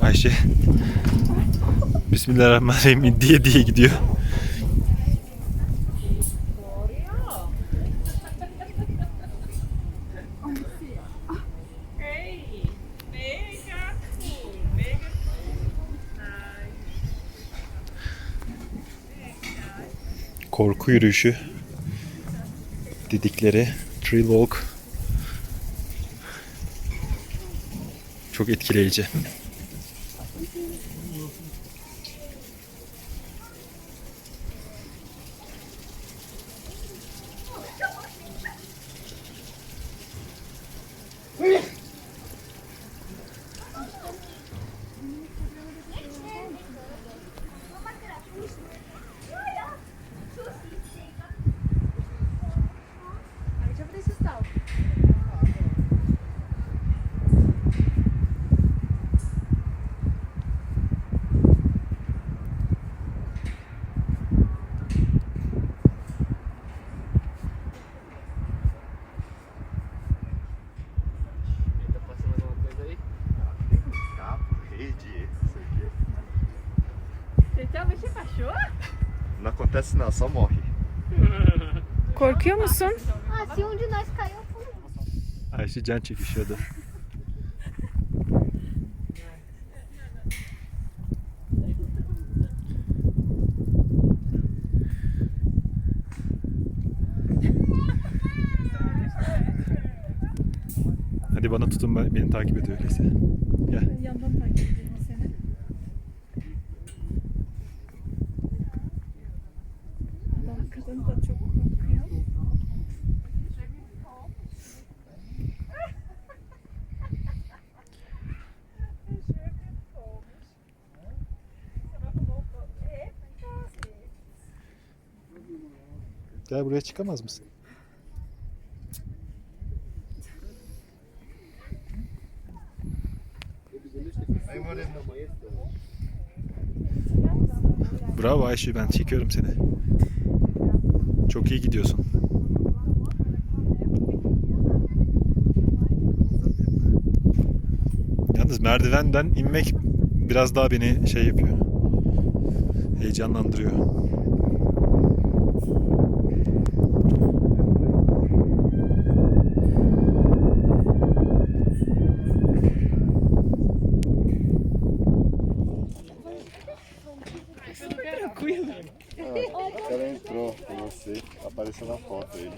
Ayşe. Bismillahirrahmanirrahim diye diye gidiyor. Korku yürüyüşü dedikleri Tree Walk 조기 딜레이제. Çok etkileyici. Rede, isso aqui. Você realmente é cachorro? Não acontece não, só morre. Korkuyor musun? Ah, se um de nós caiu, eu fui. Ayşe can çekişiyordu. Hadi bana tutun ben- beni takip et öyleyse. Gel. Yandan takip edeyim seni. Adam kadın da çok korkuyor. Gel buraya çıkamaz mısın? Bravo Ayşe ben çekiyorum seni. Çok iyi gidiyorsun. Yalnız merdivenden inmek biraz daha beni şey yapıyor. Heyecanlandırıyor. Apareceu na foto ele.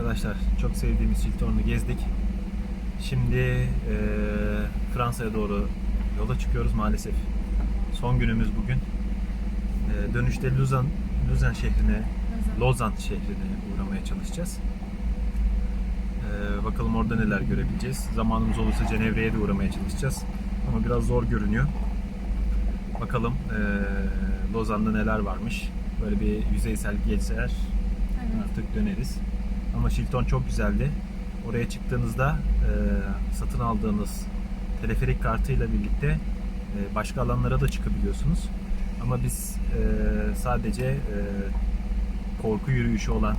Arkadaşlar çok sevdiğimiz Siltorn'u gezdik. Şimdi eee, Fransa'ya doğru yola çıkıyoruz maalesef. Son günümüz bugün. Eee, dönüşte Luzan, Luzan şehrine, Lozan şehrine uğramaya çalışacağız. Eee, bakalım orada neler görebileceğiz. Zamanımız olursa Cenevre'ye de uğramaya çalışacağız. ama biraz zor görünüyor. Bakalım eee Lozan'da neler varmış. Böyle bir yüzeysel geçseler artık döneriz. Ama Shilton çok güzeldi. Oraya çıktığınızda eee, satın aldığınız teleferik kartıyla birlikte eee, başka alanlara da çıkabiliyorsunuz. Ama biz eee, sadece eee, korku yürüyüşü olan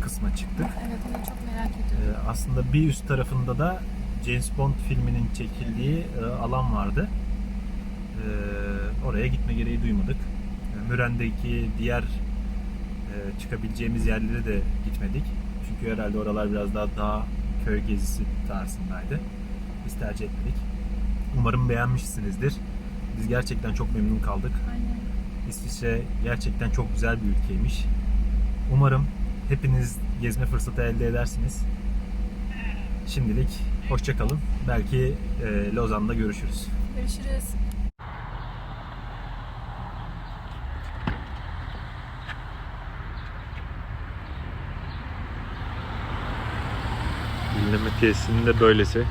kısma çıktık. Evet onu çok merak ediyorum. Ee, aslında bir üst tarafında da James Bond filminin çekildiği e, alan vardı. Ee, oraya gitme gereği duymadık. Ee, Müren'deki diğer e, çıkabileceğimiz yerlere de gitmedik. Çünkü herhalde oralar biraz daha dağ köy gezisi tarzındaydı. Biz tercih etmedik. Umarım beğenmişsinizdir. Biz gerçekten çok memnun kaldık. Aynen. İsviçre gerçekten çok güzel bir ülkeymiş. Umarım hepiniz gezme fırsatı elde edersiniz. Şimdilik hoşça kalın. Belki e, Lozan'da görüşürüz. Görüşürüz. Dinleme tesisinin de böylesi.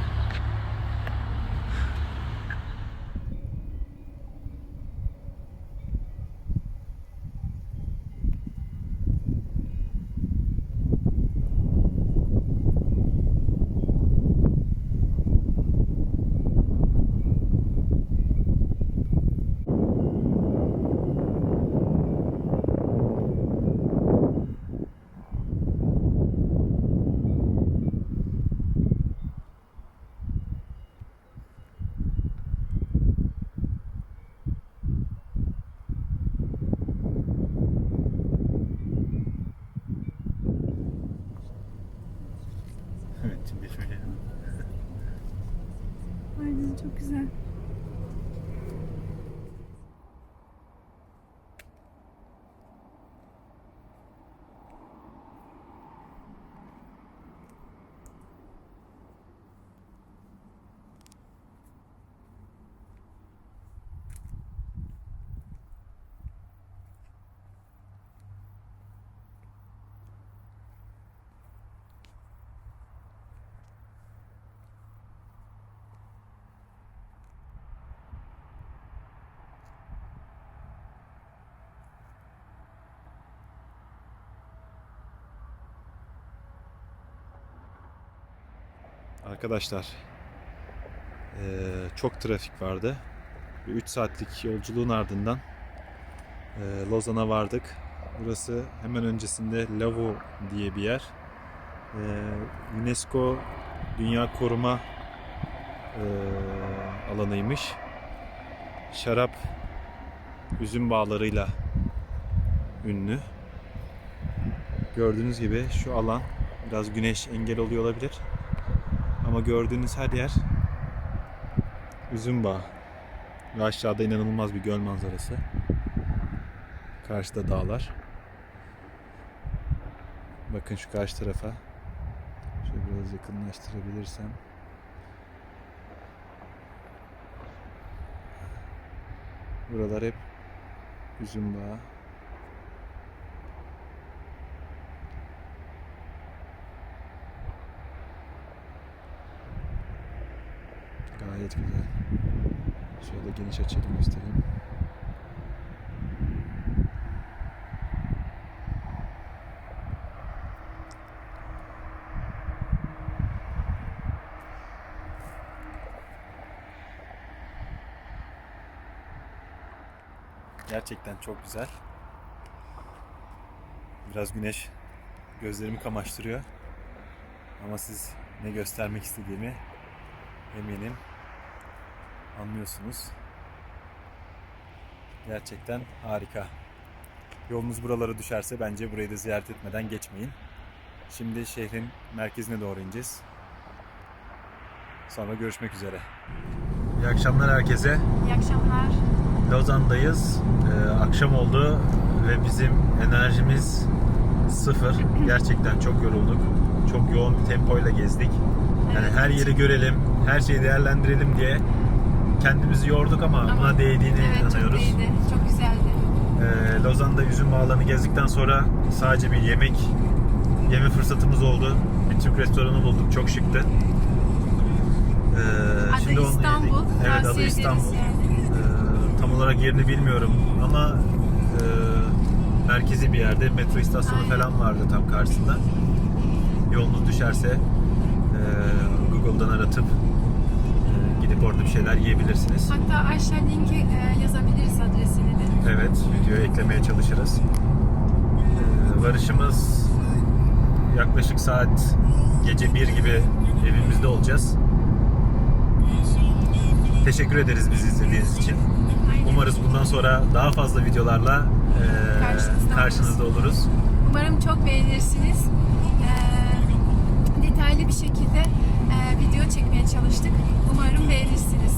Evet şimdi şöyle. Aynen çok güzel. Arkadaşlar eee, çok trafik vardı. 3 saatlik yolculuğun ardından eee, Lozan'a vardık. Burası hemen öncesinde Lavaux diye bir yer. Eee, UNESCO Dünya Koruma alanıymış. Şarap üzüm bağlarıyla ünlü. Gördüğünüz gibi şu alan biraz güneş engel oluyor olabilir. Ama gördüğünüz her yer üzüm bağı. Ve aşağıda inanılmaz bir göl manzarası. Karşıda dağlar. Bakın şu karşı tarafa. Şöyle biraz yakınlaştırabilirsem. Buralar hep üzüm bağı. Gayet güzel. Şöyle geniş açıyla göstereyim. Gerçekten çok güzel. Biraz güneş gözlerimi kamaştırıyor. Ama siz ne göstermek istediğimi eminim anlıyorsunuz. Gerçekten harika. Yolunuz buralara düşerse bence burayı da ziyaret etmeden geçmeyin. Şimdi şehrin merkezine doğru ineceğiz. Sonra görüşmek üzere. İyi akşamlar herkese. İyi akşamlar. Lozan'dayız. Ee, akşam oldu ve bizim enerjimiz sıfır. Gerçekten çok yorulduk. Çok yoğun bir tempoyla gezdik. Yani her yeri görelim, her şeyi değerlendirelim diye kendimizi yorduk ama, Ama- buna değdiğini Evet çok inanıyoruz. iyiydi. Çok güzeldi. Ee, Lozan'da üzüm bağlarını gezdikten sonra sadece bir yemek yeme fırsatımız oldu. Bir Türk restoranı bulduk. Çok şıktı. Ee, Adı şimdi İstanbul. ilgili- Evet adı İstanbul. yani. Ee, tam olarak yerini bilmiyorum ama e, merkezi bir yerde metro istasyonu Aynen. falan vardı tam karşısında. Yolunuz düşerse e, Google'dan aratıp gidip orada bir şeyler yiyebilirsiniz. Hatta aşağı linke e, yazabiliriz adresini de. Evet, videoya eklemeye çalışırız. Ee, varışımız yaklaşık saat gece 1 gibi evimizde olacağız. Teşekkür ederiz bizi izlediğiniz için. Umarız bundan sonra daha fazla videolarla e, Karşınızda karşınızda oluruz. Umarım çok beğenirsiniz. E, detaylı bir şekilde e, e, video çekmeye çalıştık. Umarım beğenirsiniz.